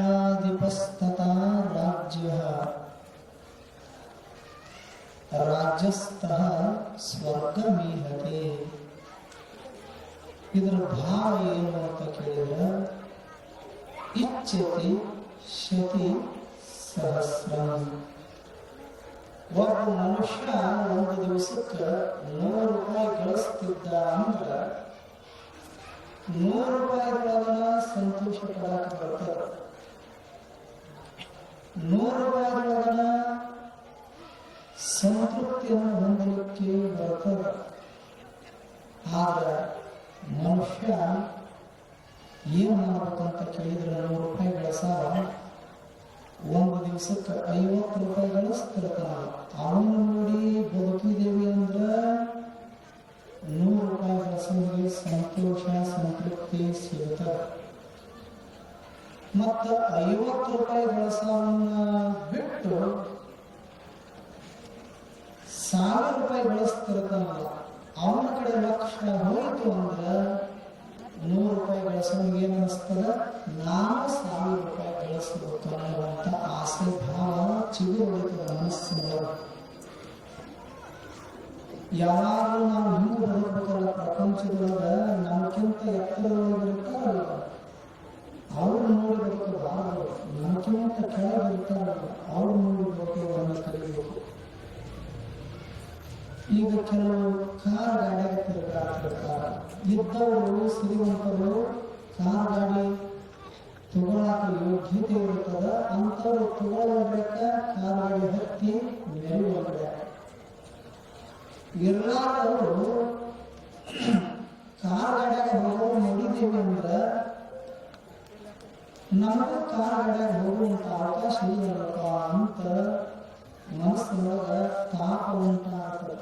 लक्षाधिपस्तथा राज्य ರಾಜ್ಯಸ್ಥಃ ಸ್ವರ್ಗಮೀಹತೆ ಇದರ ಭಾವ ಏನು ಅಂತ ಕೇಳಿದ್ರೆ ಇಚ್ಛತಿ ಶತಿ ಸಹಸ್ರ ಒಬ್ಬ ಮನುಷ್ಯ ಒಂದು ದಿವಸಕ್ಕೆ ನೂರು ರೂಪಾಯಿ ಗಳಿಸ್ತಿದ್ದ ಅಂದ್ರೆ ನೂರು ರೂಪಾಯಿಗಳನ್ನ ಸಂತೋಷ ಪಡಕ್ಕೆ ಬರ್ತದೆ ನೂರು ರೂಪಾಯಿಗಳನ್ನ ಸಂತೃಪ್ತಿಯನ್ನು ಹೊಂದಲಿಕ್ಕೆ ಬರ್ತದೆ. ಆದ್ರೆ ಮನುಷ್ಯ ಏನು ಮಾಡಬೇಕಂತ ಕೇಳಿದ್ರೆ ನೂರು ರೂಪಾಯಿ ಗಳಿಸಾವ ಒಂದು ದಿವಸಕ್ಕೆ ಐವತ್ತು ರೂಪಾಯಿ ಗಳಿಸ್ತಿರ್ತಾನ ಅವನು ನೋಡಿ ಬದುಕಿದೇವಿ ಅಂದ್ರೆ ನೂರು ಗಳಿಸೋರಿಗೆ ಸಂತೋಷ ಸಂತೃಪ್ತಿ ಸಿಗುತ್ತದೆ ಮತ್ತು ಐವತ್ತು ರೂಪಾಯಿ ಗಳಿಸೋವನ್ನ ಬಿಟ್ಟು ಸಾವಿರ ರೂಪಾಯಿ ಗಳಿಸ್ತಿರ್ತಾನಲ್ಲ, ಅವನ ಕಡೆ ಲಕ್ಷ ಹೋಯಿತು ಅಂದ್ರೆ ನೂರು ರೂಪಾಯಿ ಗಳಿಸೋನಿಗೆ ಏನು ಅನಿಸ್ತದ? ನಾನು ಸಾವಿರ ರೂಪಾಯಿ ಗಳಿಸಬೇಕು ಅನ್ನುವಂಥ ಆಸೆ ಭಾವ ಚಿಗುರು ಹೊಡಿತದ ಯಾವಾಗಲೂ ನಾವು ಹಿಂದೂ ಬದುಕಬೇಕಲ್ಲ ಪ್ರಪಂಚದೊಳಗ ನಮಗಿಂತ ಎತ್ತರದೊಳಗಿರ್ತಾರಲ್ಲ ಅವ್ರು ನೋಡಬೇಕು ಬದುಕಬಾರದು ನಮಗಿಂತ ಕೆಳಗಿರ್ತಾರಲ್ಲ ಅವ್ರು ನೋಡಬೇಕು ಅವರನ್ನು ಕಲಿಬೇಕು ಈಗ ಕೆಲವು ಕಾರ್ ಗಾಡಿ ತಿರುಗಾಡ್ತಿರ್ತಾರೆ ಇದ್ದವರು ಸಿರಿವಂತರು, ಕಾರ್ ಗಾಡಿ ತಗೊಳಕ ಯೋಗ್ಯತೆ ಇರ್ತದ ಅಂಥವ್ರು ತಗೊಳ್ಳಬೇಕ ಕಾರ್ ಗಾಡಿ ಹತ್ತಿ ಮೆರೆಯಬೇಕು ಇರ್ಲಾರವರು ಕಾರ್ ಗಾಡಿಯಾಗ ಹೋಗೋರು ನೋಡಿದ್ದೀವಿ ಅಂದ್ರೆ ನಮಗೂ ಕಾರ್ ಗಾಡಿಯಾಗ ಹೋಗುವಂತ ಅವಕಾಶ ಇಲ್ಲಪ್ಪ ಅಂತ ಮನಸ್ಸಿನೊಳಗ ತಾಪ ಉಂಟಾಗ್ತದೆ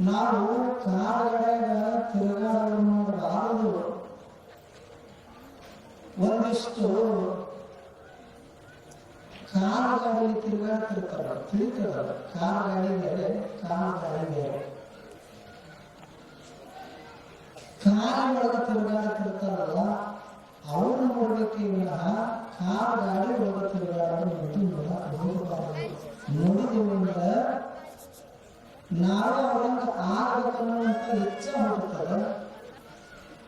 ನಾವು ಕಾಡುಗಡೆಗ ತಿರುಗಾಡೋದು ನೋಡಬಾರದು. ಒಂದಿಷ್ಟು ಕಾರು ಗಾಡಿ ತಿರುಗಾಡ್ತಿರ್ತಾರ ತಿಳಿತದ ಕಾರು ಗಾಡಿ ಬೇರೆ ಕಾರು ಗಾಡಿ ಬೇರೆ ಕಾರು ಒಳಗೆ ತಿರುಗಾಡ್ತಿರ್ತಾರಲ್ಲ ಅವ್ರು ನೋಡ್ಬೇಕೆ ವಿನಃ ಕಾರು ಗಾಡಿ ಒಳಗೆ ತಿರುಗಾಡೋದು ನೋಡಕ್ ಹೋಗಬಾರದು ನೋಡಿದೀವಿ ಅಂದ್ರೆ ನಾವು ಅವರಂತ ಆಗಬೇಕನ್ನುವಂತ ಇಚ್ಛೆ ಹುಟ್ಟುತ್ತದೆ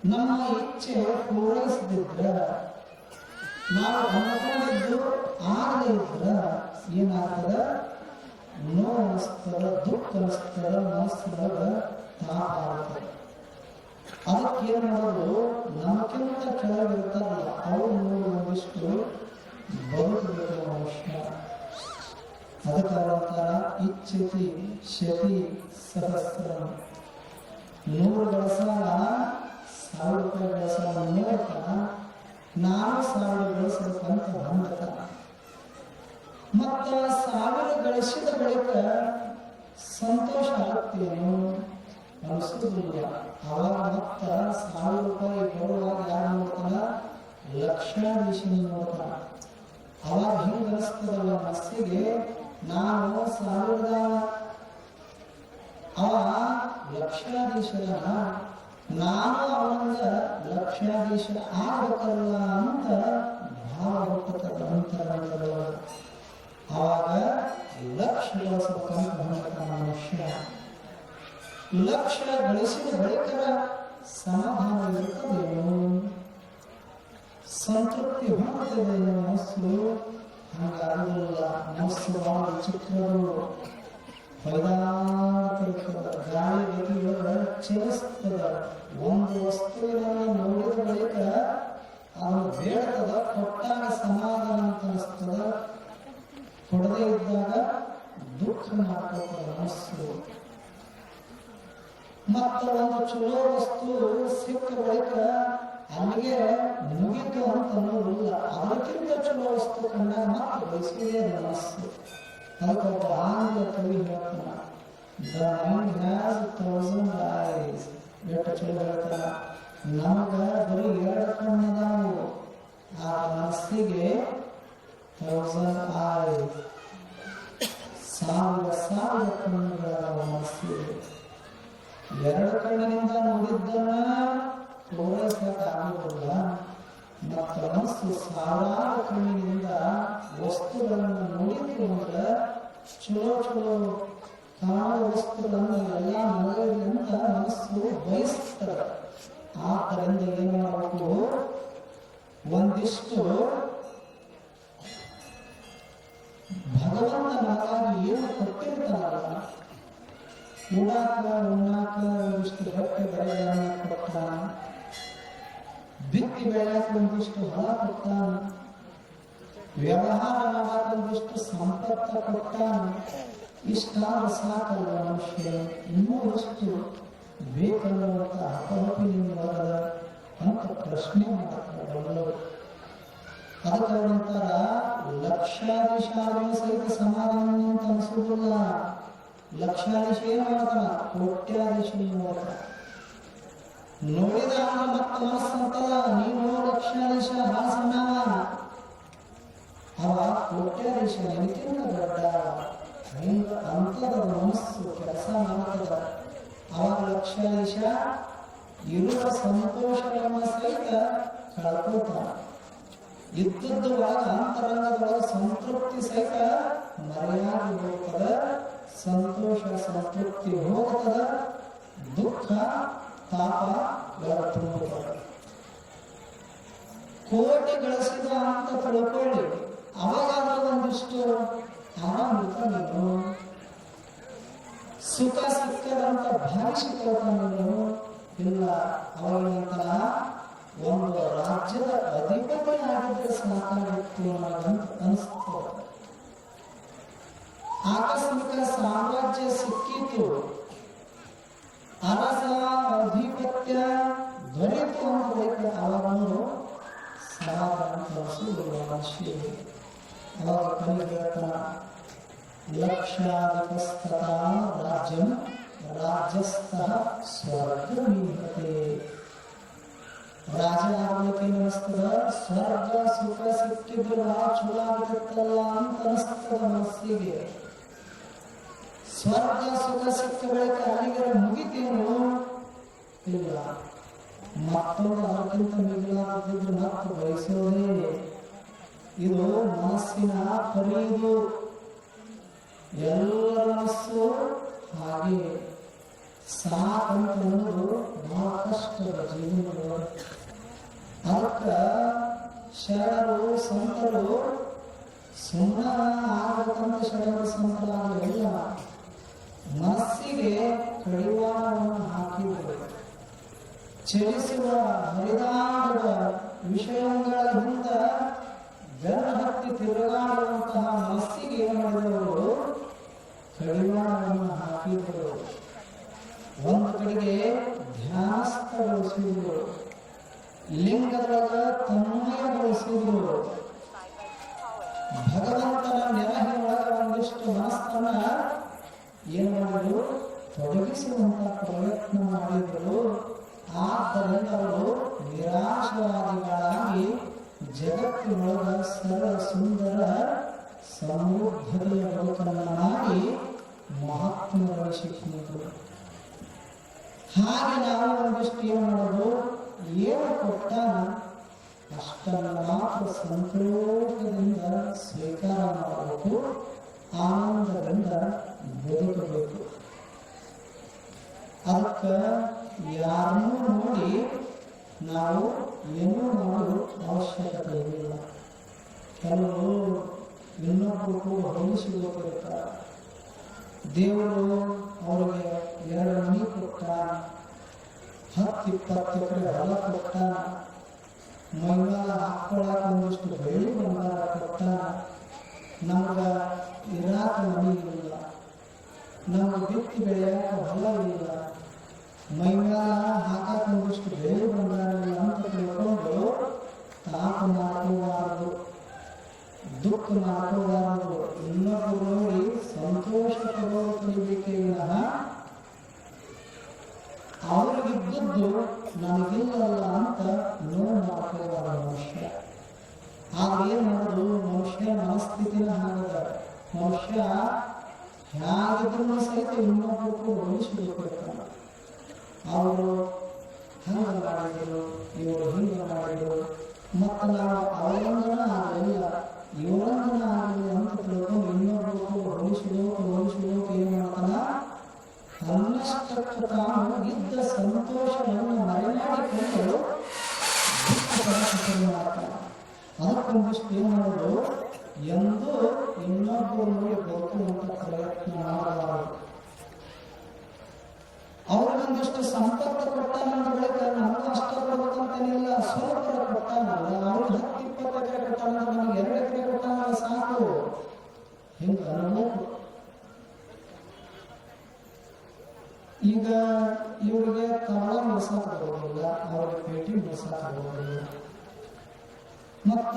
ನಮ್ಮ ಇಚ್ಛೆ ಪೂರೈಸದಿದ್ರ ನಾವು ಆಗದೆ ಇದ್ರ ಏನಾಗ್ತದ? ನೋವು ದುಃಖ ಅನಿಸ್ತದ ಮನಸ್ಸಿನೊಳಗ ತಾಪ ಆಗ್ತದೆ ಅದಕ್ಕೆ ಮಾಡೋದು ನಮಗಿಂತ ಕೆಳಗಿರ್ತಾರಲ್ಲ ಅವರು ನೋಡಿ ಒಂದಿಷ್ಟು ಬದುಕಬೇಕು ಮನುಷ್ಯ. ಅದಕ್ಕೆ ಅವರಂತಾರ ಇಚ್ಛತಿ ಶತಿ ಸಹಸ್ರ. ನೂರು ಗಳಿಸಾಲ ಸಾವಿರ ನಾನು ಸಾವಿರ ಗಳಿಸಬೇಕಂತ ಹೊಂದತ ಮತ್ತ ಸಾವಿರ ಗಳಿಸಿದ ಬಳಿಕ ಸಂತೋಷ ಆಗುತ್ತೇನೋ ಅನಿಸುವುದಿಲ್ಲ. ಅವಾಗ ಮತ್ತ ಸಾವಿರ ರೂಪಾಯಿ ಬರುವಾಗ ಯಾರು ನೋಡ್ತಾನ? ಲಕ್ಷಾಧೀಶನಿ ನೋಡ್ತಾನ. ಅವಾಗ ಹಿಂಗ ಅನಿಸ್ತದಲ್ಲ ಮನಸ್ಸಿಗೆ? ನಾನು ಸಾವಿರದ, ಅವ ಲಕ್ಷಾಧೀಶನ ನಾನು ಅವನಿಂದ ಲಕ್ಷಾಧೀಶ ಆಗಬೇಕಲ್ಲ ಅಂತ ಭಾವ ಹುಟ್ಟುತ್ತದೆ ಅಂತರಂಗದೊಳಗೆ ಆವಾಗ ಲಕ್ಷ ಮನುಷ್ಯ ಲಕ್ಷ ಗಳಿಸಿದ ಬಳಿಕ ಸಮಾಧಾನ ಇರ್ತದೇನು ಸಂತೃಪ್ತಿ ಹೊಂದುತ್ತದೆ ಮನಸ್ಸು? ಹಾಗಾಗುವುದಿಲ್ಲ ಮನಸ್ಸು ಬಹಳ ವಿಚಿತ್ರಗಳು ಹೊಯ್ದಾಡ್ತಿರ್ತದ ಗಾಳಿ ಗತಿಗಳ ಚಲಿಸ್ತದ ಒಂದು ವಸ್ತುವಿನ ನೋಡಿದ ಬಳಿಕ ಅವನು ಬೇಡದ ಕೊಟ್ಟಾಗ ಸಮಾಧಾನ ಅಂತ ಅನಿಸ್ತದ ಕೊಡದೇ ಇದ್ದಾಗ ದುಃಖ ಮಾಡ್ಕೋತದ ಮನಸ್ಸು. ಮತ್ತು ಒಂದು ಚಲೋ ವಸ್ತು ಸಿಕ್ಕ ಬಳಿಕ ಅಲ್ಲಿಗೆ ಮುಗಿತು ಅಂತ ಅನ್ನೋದಿಲ್ಲ ಅದಕ್ಕಿಂತ ಚಲೋ ವಸ್ತು ಕಂಡಾಗ ಮತ್ತೆ ಬಯಸಿದೆ ಮನಸ್ಸು. ಅದಕ್ಕೆ ಒಬ್ಬ ಆಂಗ್ಲ ಕವಿ ಹೇಳ್ತಾನ the mind has thousand eyes ಎಷ್ಟು ಚಲೋ ಹೇಳ್ತಾನ ನಮಗ ಬರೀ ಎರಡು ಕಣ್ಣದಾವು ಆ ಮನಸ್ಸಿಗೆ ಥೌಸಂಡ್ ಐಸ್ ಸಾವಿರ ಸಾವಿರ ಕಣ್ಣುಗಳ ಮನಸ್ಸಿಗೆ ಎರಡು ಕಣ್ಣಿನಿಂದ ನೋಡಿದ್ದನ್ನ ಪೂರೈಸ ಆಗುವುದಿಲ್ಲ ಮತ್ತು ಮನಸ್ಸು ಸಾವಿರಾರು ಕಣ್ಣಿನಿಂದ ವಸ್ತುಗಳನ್ನು ಅಂದ್ರೆ ಚಲೋ ಚಲೋ ಕಾಣುವ ವಸ್ತುಗಳನ್ನು ಎಲ್ಲ ನೋಡಲಿ ಅಂತ ಮನಸ್ಸು ಬಯಸ್ತದೆ ಆದ್ದರಿಂದ ಏನು ಮಾಡಬೇಕು? ಒಂದಿಷ್ಟು ಭಗವಂತ ನಮಗಾಗಿ ಏನು ಕೊಟ್ಟಿರ್ತಾನಲ್ಲ, ಉಡಾಕ, ಉಣ್ಣಾಕ ಇಷ್ಟು ಬಟ್ಟೆ ಬೆಳೆಗಳನ್ನ ಬೆಳೆಯಕ್ಕೆ ಹಣ ಕೊಡ್ತಾನ ವ್ಯವಹಾರ ಮಾಡಿದಷ್ಟು ಸಂಪತ್ತ ಕೊಡ್ತಾನ ಇಷ್ಟಾದ ಸಾಕಲ್ಲ ಮನುಷ್ಯ ಇನ್ನೂ ಎಷ್ಟು ಬೇಕನ್ನುವಂತ ಹಪಹಪಿನಿಂದ ಬರದ ಅಂತ ಪ್ರಶ್ನೆ ಮಾಡ್ತಾರೆ ಅದರ ನಂತರ ಅವರಂತಾರ ಲಕ್ಷಾಧಿಶಾಲಿನ ಸಹಿತ ಸಮಾಧಾನ ಅಂತ ಅನಿಸುವುದಿಲ್ಲ. ಲಕ್ಷಾಧೀಶ ಏನು ಮಾಡ್ತಾನ ಕೋಟ್ಯಾಧೀಶ ನೋಡಿದ ಮತ್ತೆ ಮನಸ್ಸಂತಲ್ಲ ಲಕ್ಷಾಧೀಶ ಬಹಳ ಸಣ್ಣವ ಅವ ಕೋಟ್ಯಾಧೀಶ ನಿನಗಿಂತ ದೊಡ್ಡ ಅಂತದ ಮನಸ್ಸು ಕೆಲಸ ಮಾಡ್ತದ ಅವಾಗ ಲಕ್ಷಾಧೀಶ ಇರುವ ಸಂತೋಷಗಳನ್ನ ಸಹಿತ ಕಳ್ಕೊತಾನ ಇದ್ದದ್ದು ಒಳಗ ಅಂತರಂಗದೊಳಗ ಸಂತೃಪ್ತಿ ಸಹಿತ ಮರೆಯಾಗಿ ಹೋಗ್ತದ ಸಂತೋಷ ಸಂತೃಪ್ತಿ ಹೋಗ್ತದ ದುಃಖ ತಾಪ ತುಂಬುತ್ತದೆ ಕೋಟಿ ಗಳಿಸಿದ ಅಂತ ತಿಳ್ಕೊಳ್ಳಿ ಅವಾಗ ಒಂದಿಷ್ಟು ಆರಾಮ ನೀನು ಸುಖ ಸಿಕ್ಕದಂತ ಭಾವಿಸಿಕೊಳ್ತಾನೆ ನೀನು ಇಲ್ಲ ಅವಾಗಿನಂತರ ಒಂದು ರಾಜ್ಯದ ಅಧಿಪತಿ ಆಗಿದ್ರೆ ಸಾಕಾಗಿತ್ತು ಅನ್ನೋದಂತ ಅನಿಸ್ತದೆ ಆಕಸ್ಮಿಕ ಸಾಮ್ರಾಜ್ಯ ಸಿಕ್ಕಿತು ಅರಸ ಅಧಿಪತ್ಯ ದೊರೆತು ಅಂತ ಬಳಿಕ ಅವರನ್ನು ಸಮಾಧಾನ ತರಿಸುವುದಿಲ್ಲ ಮನುಷ್ಯ ಅವಾಗ ಕಲಿಗೆ ಲಕ್ಷಾಧಿಪಸ್ತತ ರಾಜ್ಯಂ ರಾಜ್ಯಸ್ಥಃ ಸ್ವರ್ಗಮೀಹತೆ ರಾಜ ಆಗ್ಲಿಕ್ಕೆ ಅನಿಸ್ತದ ಸ್ವರ್ಗ ಸುಖ ಸಿಕ್ಕಿದ್ರೆ ಚಲೋ ಆಗ್ತಿತ್ತಲ್ಲ ಅಂತ ಅನಿಸ್ತದ ಮನಸ್ಸಿಗೆ ಸ್ವರ್ಗ ಸುಖ ಸಿಕ್ಕ ಬಳಿಕ ಅಲ್ಲಿಗೆ ಮುಗಿತೇನು? ಇಲ್ಲ. ಮತ್ತೊಂದು ಅದಕ್ಕಿಂತ ಮಿಗಿಲಾಗದಿದ್ರೆ ಮತ್ತೆ ಬಯಸೋದೇ ಇದು ಮನಸ್ಸಿನ ಪರಿದು. ಎಲ್ಲರ ಮನಸ್ಸು ಹಾಗೆ. ಸಾಕಂತ ಬಹಳಷ್ಟು ಜೀವನಗಳು ಅದಕ್ಕ ಶರಣರು ಸಂತರು ಸುಮ್ಮನೆ ಆಗಬೇಕಂತ ಶರಣರು ಸಂತರಾಗಲಿಲ್ಲ ಮನಸ್ಸಿಗೆ ಕಡಿವಾಣವನ್ನು ಹಾಕಿದರು ಚಲಿಸುವ ಹರಿದಾಡುವ ವಿಷಯಗಳ ಹತ್ತಿ ತಿರುಗಾಡುವಂತಹ ಮನಸ್ಸಿಗೆ ಏನು ಮಾಡಿದವರು, ಕಡಿವಾಣವನ್ನು ಹಾಕಿದರು. ಒಂದು ಕಡೆಗೆ ಧ್ಯಾನಸ್ಥಗೊಳಿಸಿದರು ಲಿಂಗದೊಳಗ ತನ್ಮಯಗೊಳಿಸಿದರು ಭಗವಂತನ ನೆರಹಿನೊಳಗ ಒಂದಿಷ್ಟು ಮನಸ್ಸನ್ನ ಏನು ಮಾಡಿದ್ರು? ತೊಡಗಿಸುವಂತ ಪ್ರಯತ್ನ ಮಾಡಿದ್ರು. ಆದ್ದರಿಂದ ಅವರು ನಿರಾಶವಾದಿಗಳಾಗಿ ಜಗತ್ತಿನೊಳಗ ಸರಳ ಸುಂದರ ಸಮೃದ್ಧತೆಯ ಬದುಕನ್ನು ಮಾಡಿ ಮಹಾತ್ಮರಾಗಿಸಿಕೊಂಡರು ಹಾಗೆ ನಾವು ಏನು ಮಾಡೋದು ಏನು ಕೊಟ್ಟಾನ? ಅಷ್ಟನ್ನು ಮಾತ್ರ ಸಂತೋಷದಿಂದ ಸ್ವೀಕಾರ ಮಾಡಬೇಕು, ಆನಂದದಿಂದ ಬದುಕಬೇಕು. ಅದಕ್ಕೆ ಯಾರನ್ನೂ ನೋಡಿ ನಾವು ಏನೂ ಮಾಡಲು ಅವಶ್ಯಕತೆ ಇಲ್ಲ. ಕೆಲವರು ಇನ್ನೊಬ್ಬರು ಹೋಲಿಸಿಕೊಳ್ತಿರ್ತಾರೆ ದೇವರು ಅವರಿಗೆ ಎರಡು ಮನಿ ಕೊಟ್ಟ ಹತ್ತು ಇಪ್ಪತ್ತು ಎಕರೆ ಹೊಲ ಕೊಟ್ಟ ಮೈಮೇಲ ಹಾಕೊಳ್ಳಾಕ ಒಂದಿಷ್ಟು ಬೆಳಿ ಬಂಗಾರ ಕೊಟ್ಟ ನಮ್ಗ ಇರಾಕ ಮನಿ ಇಲ್ಲ. ನಮ್ಗೆ ಬಿತ್ತಿ ಬೆಳೆಯಾಕ ಹೊಲ ಇಲ್ಲ. ಮೈಮೇಲ ಹಾಕಾಕ ಒಂದಿಷ್ಟು ಬೆಳಿ ಬಂಗಾರ ಇಲ್ಲ ಅಂತ ತಿಳ್ಕೊಂಡು ತಾಪ ಮಾಡ್ಕೋಬಾರದು, ದುಃಖ ಮಾಡ್ಕೋಬಾರದು. ಇನ್ನೊಬ್ಬರು ನೋಡಿ ಸಂತೋಷ ಪಡೋದು ವಿನಃ ಅವ್ರಿಗಿದ್ದದ್ದು ನನಗಿಲ್ಲಲ್ಲ ಅಂತ ನೋವು ಮಾಡ್ಕೋಬಾರದು ಮನುಷ್ಯ. ಏನ್ ಮಾಡೋದು ಮನುಷ್ಯ ಮನಸ್ಥಿತಿನ ಹಾಗದ ಮನುಷ್ಯ ಹೇಗಿದ್ರು ಸಹಿತ ಇನ್ನೊಬ್ಬರು ಹೋಲಿಸಬೇಕು ಅವರು ಹಂಗ ಮಾಡಿದ್ರು, ಇವರು ಹಿಂಗ ಮಾಡಿದ್ರು, ಮತ್ತು ನಾವು ಅವರಂಗನ ಆಗಲಿಲ್ಲ ಇವರಂಗನ ಆಗಲಿ ಅಂತ ತಿಳ್ಕೊಂಡು ಇನ್ನೊಬ್ಬರು ಹೋಲಿಸಬೇಕು ಹೋಲಿಸಬೇಕು ಏನು ಮಾಡ್ತಾನ ತಾನು ಇದ್ದ ಸಂತೋಷವನ್ನು ಮರೆಮಾಡಿಕೊಂಡು ಅದಕ್ಕೊಂದಿಷ್ಟು ಏನು ಮಾಡೋದು? ಎಂದು ಇನ್ನೊಬ್ಬರೊಂದಿಗೆ ಬದುಕುವಂತ ಪ್ರಯತ್ನ ಮಾಡಬಾರದು. ಅವ್ರಿಗೊಂದಿಷ್ಟು ಸಂಪರ್ಕ ಕೊಟ್ಟಾನ ಅಂದ ಬಳಿಕ ನಮ್ಗೆ ಅಷ್ಟ ಕೊಡ್ಬೇಕಂತೇನಿಲ್ಲ ಸ್ವಲ್ಪ ಕೊಟ್ಟಾನಲ್ಲ ಅವ್ರಿಗೆ ಹತ್ತು ಇಪ್ಪತ್ತು ಎಕರೆ ಕೊಟ್ಟಾನ ನಮ್ಗೆ ಎರಡು ಎಕರೆ ಕೊಟ್ಟಾನಲ್ಲ ಸಾಕು ಹಿಂಗ ಅನ್ಬೇಕು ಈಗ ಇವರಿಗೆ ಕನ್ನಡ ಮಿಡ್ಸಕ್ ಬರೋದಿಲ್ಲ ಅವ್ರಿಗೆ ಪೇಟಿ ಮಿಡ್ಸಕ್ ಬರೋದಿಲ್ಲ ಮತ್ತ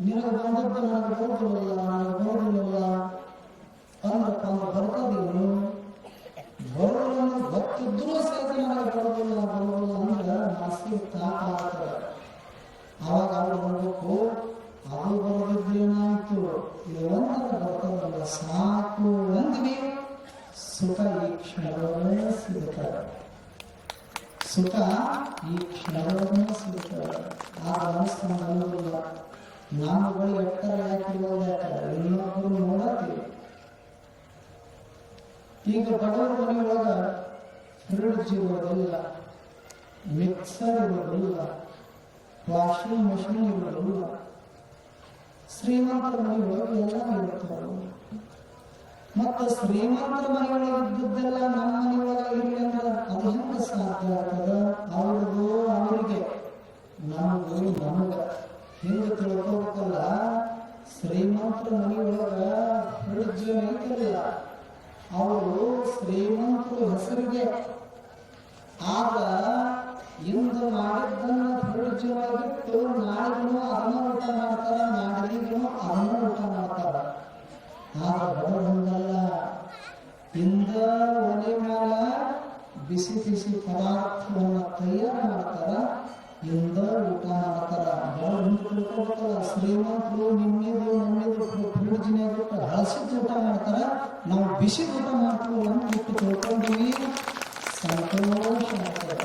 ನಿನಗೆ ಬಂದದ್ದು ನನಗೆ ಬರೋದಿಲ್ಲ ನನಗೆ ಬರುವುದಿಲ್ಲ ಅಂದ್ರಪ್ಪ ಅಂದ್ರೆ ಬರ್ತದೇನು ಬರೋದಿಲ್ಲ ಗೊತ್ತಿದ್ರೂ ಸಹಿತ ನನಗೆ ಬರೋದಿಲ್ಲ ಬರೋದಿಲ್ಲ ಅಂದ್ರೆ ಮನಸ್ಸಿಗೆ ತಾಪ ಆಗ್ತದೆ ಆವಾಗ ಅವ್ರು ಬರಬೇಕು ಅದು ಬರೋದಿದ್ದೇನಾಯ್ತು ಇದು ಬರ್ತದಲ್ಲ ಸಾಕು ಅಂದ್ವಿ ಸುಖ ಈ ಸಿಗುತ್ತದೆ. ಸುಖ ಈ ಸಿಗುತ್ತದೆ ಆ ಅನ್ನೋದಿಲ್ಲ ನಮ್ಮ ಬಳಿ ಎತ್ತರ ಯಾಕಿರುವಾಗ ಇನ್ನೊಬ್ಬರು ನೋಡತ್ತೀವಿ ಈಗ ಬಡವರ ಮನೆಯೊಳಗ ಫ್ರಿಡ್ಜ್ ಇರೋದಿಲ್ಲ ಮಿಕ್ಸರ್ ಇರೋದಿಲ್ಲ, ವಾಷಿಂಗ್ ಮಷಿನ್ ಇರೋದಿಲ್ಲ. ಶ್ರೀಮಂತರ ಮನೆಯೊಳಗೆ ಎಲ್ಲ ಇರುತ್ತವೆ ಮತ್ತು ಶ್ರೀಮಂತರ ಮನೆಯೊಳಗೆ ಇದ್ದದ್ದೆಲ್ಲ ನಮ್ಮ ಮನೆಯೊಳಗೆ ಇರಲಿ ಅಂದ್ರೆ ಅದು ಹೆಂಗ ಸಾಧ್ಯ ಆಗ್ತದ? ಅವ್ರದ್ದು ಅವರಿಗೆ ನಮಗೂ ನಮಗ ಹಿಂಗ ತಿಳ್ಕೋಬೇಕಲ್ಲ? ಶ್ರೀಮಂತರ ಮನೆಯೊಳಗ ಫ್ರಿಡ್ಜ್ ಐತಿರಲಿಲ್ಲ ಅವರು ಶ್ರೀಮಂತರ ಹೆಸರಿಗೆ. ಆಗ ಇಂದು ಮಾಡಿದ್ದನ್ನು ಫ್ರಿಡ್ಜ್ ಒಳಗಿಟ್ಟು ನಾಳೆಗೂ ಅದನ್ನ ಊಟ ಮಾಡ್ತಾರ ನಾಡಿಗೂ ಅದನ್ನ ಊಟ ಮಾಡ್ತಾರ. ಆಗ ಬಡವರಂಗಲ್ಲ ಇಂದ ಒಲೆ ಮೇಲ ಬಿಸಿ ಬಿಸಿ ಪದಾರ್ಥವನ್ನ ತಯಾರು ಮಾಡ್ತಾರ ಇಂದ ಊಟ ಮಾಡ್ತಾರ ಬಡವರು ತಿಳ್ಕೊಬೇಕಲ್ಲ ಶ್ರೀಮಂತರು ನಿಮ್ಮಿದು ನಮ್ಮಿದು ಫ್ರಿಡ್ಜ್ನಾಗ ಇಟ್ಟು ಹಳಸಿದ ಊಟ ಮಾಡ್ತಾರ ನಾವು ಬಿಸಿ ಊಟ ಮಾಡ್ತೀವಿ ಅಂತ ಬಿಟ್ಟು ತಿಳ್ಕೊಂಡಿವಿ ಸಂತೋಷ ಆಗ್ತದೆ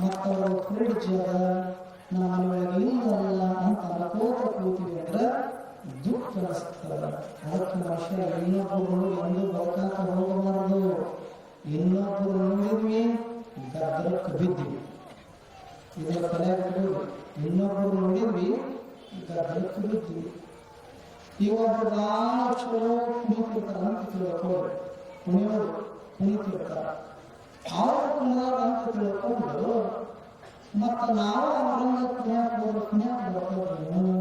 ಮತ್ತವರು ಫ್ರಿಡ್ಜ್ ಅದ ನಮ್ಮ ಮನೆಯೊಳಗೆ ಅನಿಸ್ತದ ಅದಕ್ಕೆ ಮನುಷ್ಯ ಇನ್ನೊಬ್ಬರು ಎಂದು ಬದುಕಾಕ ಹೋಗಬಾರದು ನೋಡಿದ್ವಿ ಗದ್ದಲಕ್ಕೆ ಬಿದ್ದಿವಿ ಇದರ ತಲೆ ಇನ್ನೊಬ್ಬರು ನೋಡಿದ್ವಿ ಗದ್ದಲಕ್ಕೆ ಬಿದ್ದಿವಿ ಇವಾಗ ನಾನು ಚಲೋ ಕುಣಿತಿರ್ತಾರ ಅಂತ ತಿಳ್ಕೊಂಡು ಕುಣಿಯೋರು ಕುಣಿತಿರ್ತಾರ ಅವ್ರ ಕುಣಿದಾರ ಅಂತ ತಿಳ್ಕೊಂಡು, ಮತ್ತ ನಾವು ಅವ್ರಂಗ ಕುಣಿಯಾಕ ಕುಣಿಯಾಕ ಬರ್ತಾರೇನು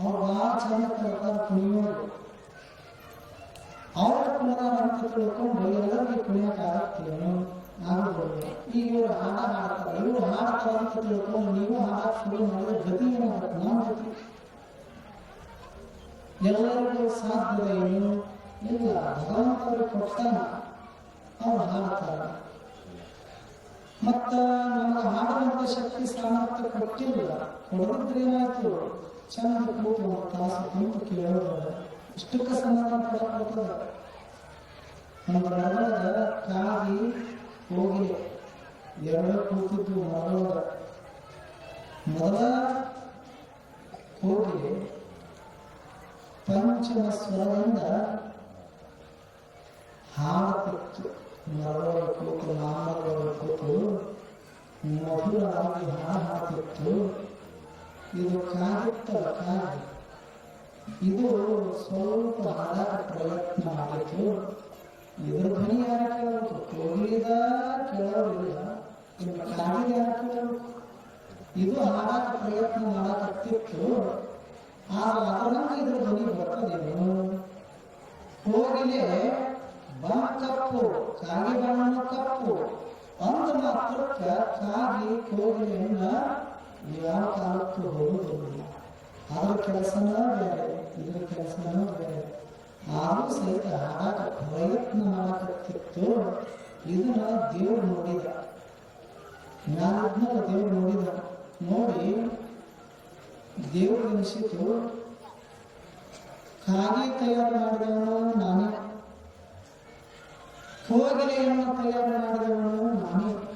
ಅವ್ರು ಭಾಳ ಚಂದ ಕರ್ತಾರ ಕುಣಿಯೋರು ಅವ್ರ ಕುಣಿದಾರ ಅಂತ ತಿಳ್ಕೊಂಡು ಎಲ್ಲರಿಗೆ ಕುಣಿಯಾಕ ಆಗತ್ತೇನು? ಆಗೋದಿಲ್ಲ ಈಗ ಇವರು ಹಾಡ ಹಾಡ್ತಾರೆ ಇವರು ನೀವು ಹಾಡಕ್ ಶುರು ಮಾಡಿದ್ರೆ ಗತಿ ಏನಾಗುತ್ತೆ ನಮ್ಮ ಗತಿ ಎಲ್ಲರಿಗೂ ಸಾಧ್ಯ ಏನು? ಇಲ್ಲ. ಭಗವಂತರು ಕೊಡ್ತಾನ ಅವ್ರು ಹಾಡ್ತಾರ ಮತ್ತ ನಮಗೆ ಹಾಡುವಂತ ಶಕ್ತಿ, ಸಾಮರ್ಥ್ಯ ಕೊಟ್ಟಿಲ್ಲ. ಕೊಡದಿದ್ರೆ ಏನಾಯ್ತು? ಚಂದ ಕೂತು ತಾಸು ಕೂತು ಕೇಳೋದು ಇಷ್ಟಕ್ಕೆ ಸಮಾಧಾನ ಮರಳದ ಕಾಗಿ ಹೋಗಿ ಎರಡು ಕೂತಿದ್ದು ಮರಳದ ಮೊದಲ ಹೋಗಿ ಪಂಚಮ ಸ್ವರದಿಂದ ಹಾಡುತ್ತಿತ್ತು ಮರಗಳ ಕೂತು ನಾಮಗಳ ಕೂತು ಮಧುರವಾಗಿ ಹಾಡು ಹಾಡುತ್ತಿತ್ತು ಇದು ಕಾಗಿತ್ತ ಕಾಗಿ. ಇದು ಸ್ವಲ್ಪ ಹಾಡ ಪ್ರಯತ್ನ ಮಾಡಿತು ಇದ್ರ ಧ್ವನಿ ಯಾರು ಕೇಳಬೇಕು ಕೋಗಿಲಿದ ಕೇಳೋರಿಲ್ಲ ನಿಮ್ಮ ಕಾಗಿ ಯಾರು ಕೇಳಬೇಕು ಇದು ಹಾಡಾಕ ಪ್ರಯತ್ನ ಮಾಡಕತ್ತಿತ್ತು ಆ ಅದರಂಗ ಇದ್ರ ಧ್ವನಿ ಬರ್ತದೇನು? ಕೋಗಿಲೆ ಬಣ್ಣ ಕಪ್ಪು ಕಾಗಿ ಬಣ್ಣ ಕಪ್ಪು ಅಂದ ಮಾತ್ರಕ್ಕೆ ಕಾಗಿ ಕೋಗಿಲೆಯನ್ನ ಯಾವ ಕಾಲಕ್ಕೂ ಹೋಗುವುದಿಲ್ಲ. ಅದ್ರ ಕೆಲಸನ ಬೇರೆ, ಇದ್ರ ಕೆಲಸನ ಬೇರೆ. ಆದ್ರೂ ಸಹಿತ ಹಾಡಾಕ ಪ್ರಯತ್ನ ಮಾಡಕತ್ತಿತ್ತು ಇದನ್ನ ದೇವ್ರು ನೋಡಿದ. ನಾನು ದೇವ್ರು ನೋಡಿದ. ನೋಡಿ, ದೇವ್ರು ಅನಿಸಿತು ಕಾಗಿ ತಯಾರು ಮಾಡಿದವನು ನಾನೇ. ಕೋಗಿಲೆಯನ್ನು ತಯಾರು ಮಾಡಿದವನು ನಾನೇ.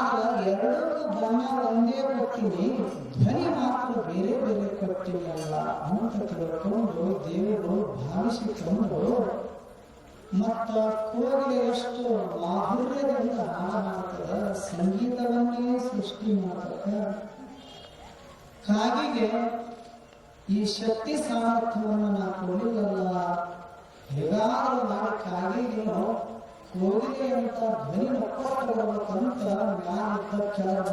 ಆಗ ಎರಡಕ್ಕೂ ಬಣ್ಣ ಒಂದೇ ಕೊಟ್ಟಿನಿ ಧ್ವನಿ ಮಾತ್ರ ಬೇರೆ ಬೇರೆ ಕೊಟ್ಟಿಲ್ಲ ಅಂತ ತಿಳ್ಕೊಂಡು ದೇವರು ಭಾವಿಸಿಕೊಂಡು ಮತ್ತ ಕೋಗಿಲೆ ಎಷ್ಟು ಮಾಧುರ್ಯದಿಂದ ಹಾಡ ಸಂಗೀತವನ್ನೇ ಸೃಷ್ಟಿ ಮಾಡ್ತದ. ಕಾಗಿಗೆ ಈ ಶಕ್ತಿ ಸಾಮರ್ಥ್ಯವನ್ನು ನಾ ಕೊಡಲಿಲ್ಲಲ್ಲ. ಹೇಗಾದರೂ ಮಾಡಿ ಕಾಗಿಗೆ ಕೋಗಿಲೆ ಅಂತ ಧ್ವನಿ ಕೊಡಬೇಕಂತ ಮ್ಯಾಲಿದ್ದ ಕೆಳಗೆ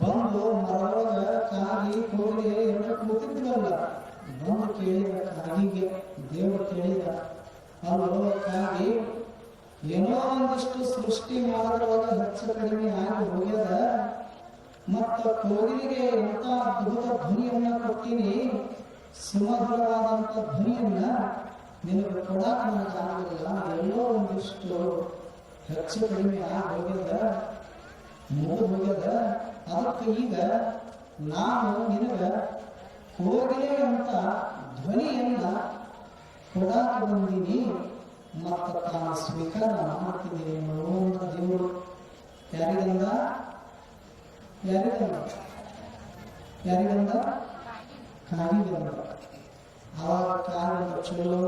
ಬಂದ ಮರೊಳಗ ಕಾಗಿ ಕೋಗಿಲೆ ಎಲ್ಲ ಕೂತಿದ್ರಲ್ಲ ಬಂದು ಕೇಳಿದ ಕಾಗಿಗೆ ಅಲ್ಲೋ ಕಾಗಿ, ಏನೋ ಒಂದಿಷ್ಟು ಸೃಷ್ಟಿ ಮಾಡೋದ್ರೊಳಗ ಹೆಚ್ಚು ಕಡಿಮೆ ಆಗಿ ಹೋಗ್ಯದ, ಮತ್ತ ಕೋಗಿಲಿಗೆ ಎಂತ ಅದ್ಭುತ ಧ್ವನಿಯನ್ನ ಕೊಟ್ಟಿನಿ ಸುಮಧುರವಾದಂತ ಧ್ವನಿಯನ್ನ ನಿನಗೆ ಕೊಡಾಕ ನನಗೆ ಆಗಲಿಲ್ಲ ಎಲ್ಲೋ ಒಂದಿಷ್ಟು ಹೆಚ್ಚು ಕಡಿಮೆ ಹೋಗ್ಯದ ಮುಗಿದು ಹೋಗ್ಯದ. ಅದಕ್ಕೆ ಈಗ ನಾನು ನಿನಗ ಹೋಗಲೇ ಅಂತ ಧ್ವನಿಯನ್ನ ಕೊಡಾಕ ಬಂದೀನಿ. ಮತ್ತ ತಾನು ಸ್ವೀಕಾರ ಮಾಡ್ತೀನಿ ಅನ್ನುವಂತ ದೇವರು. ಯಾರಿಗಂದ? ಯಾರಿಗಂದ? ಯಾರಿಗಂದ? ಕಾಗಿಗಂದ ಅವಾಗ ಕಾರಣ ಚಲೋ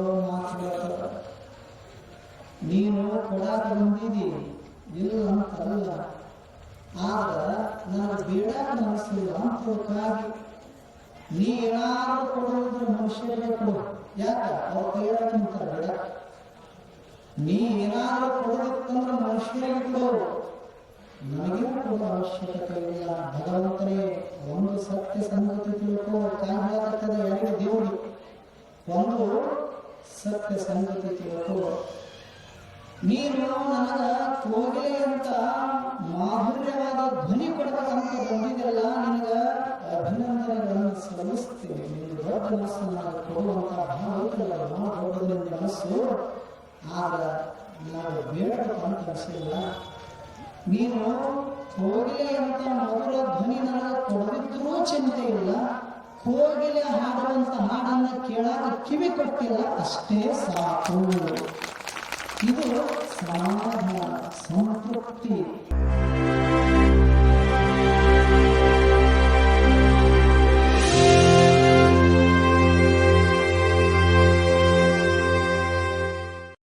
ನೀನು ಕೊಡಾಕ ಬಂದಿದಿ ಇಲ್ಲ ಅಂತಲ್ಲ ಆದ್ರ ನಾನು ಬೇಡ ಮನಸ್ಸಿಲ್ಲ ಅಂತ ನೀ ಏನಾದ್ರು ಕೊಡೋದ್ರ ಮನುಷ್ಯರಿಗೆ ಕೊಡು ಯಾಕ ಅವ್ರ ಕೈಯಾಗ ಬೇಡ ನೀ ಏನಾದ್ರು ಕೊಡಬೇಕಂದ್ರೆ ಮನುಷ್ಯರಿಗೆ ಕೊಡು ನನಗೆ ಕೊಡುವ ಅವಶ್ಯಕತೆ ಇಲ್ಲ ಭಗವಂತನೇ ಒಂದು ಸತ್ಯ ಸಂಗತಿ ತಿಳ್ಕೋ ಕಾಣಲಾಗ್ತದೆ ಎರಡು ದೇವರು ಒಂದು ಸತ್ಯ ಸಂಗತಿ ತಿಳ್ಕೋ ನೀನು ನನಗ ಕೋಗಿಲೆ ಅಂತ ಮಾಧುರ್ಯವಾದ ಧ್ವನಿ ಕೊಡಬೇಕಂತ ಬಂದಿದ್ದೆಲ್ಲ ನಿನಗ ಅಭಿನಂದನೆಗಳನ್ನು ಸಲ್ಲಿಸ್ತೀನಿ. ನೀನು ದೊಡ್ಡ ಮನಸ್ಸು ನನಗೆ ಕೊಡುವಂತ ಭಾವ ದೊಡ್ಡ ನಾವು ಮನಸ್ಸು. ಆಗ ನಾನು ಬೇಡಬೇಕಂತ ಅನಿಸಿಲ್ಲ. ನೀನು ಕೋಗಿಲೆ ಅಂತ ಮಧುರ ಧ್ವನಿ ನನಗೆ ಕೊಡದಿದ್ರೂ ಚಿಂತೆ ಇಲ್ಲ. ಕೋಗಿಲೆ ಹಾಡುವಂತ ಹಾಡನ್ನ ಕೇಳಾಕ ಕಿವಿ ಕೊಟ್ಟಿಲ್ಲ ಅಷ್ಟೇ ಸಾಕು. ಇದು ಸಮಾಧಾನ ಸಂತೃಪ್ತಿ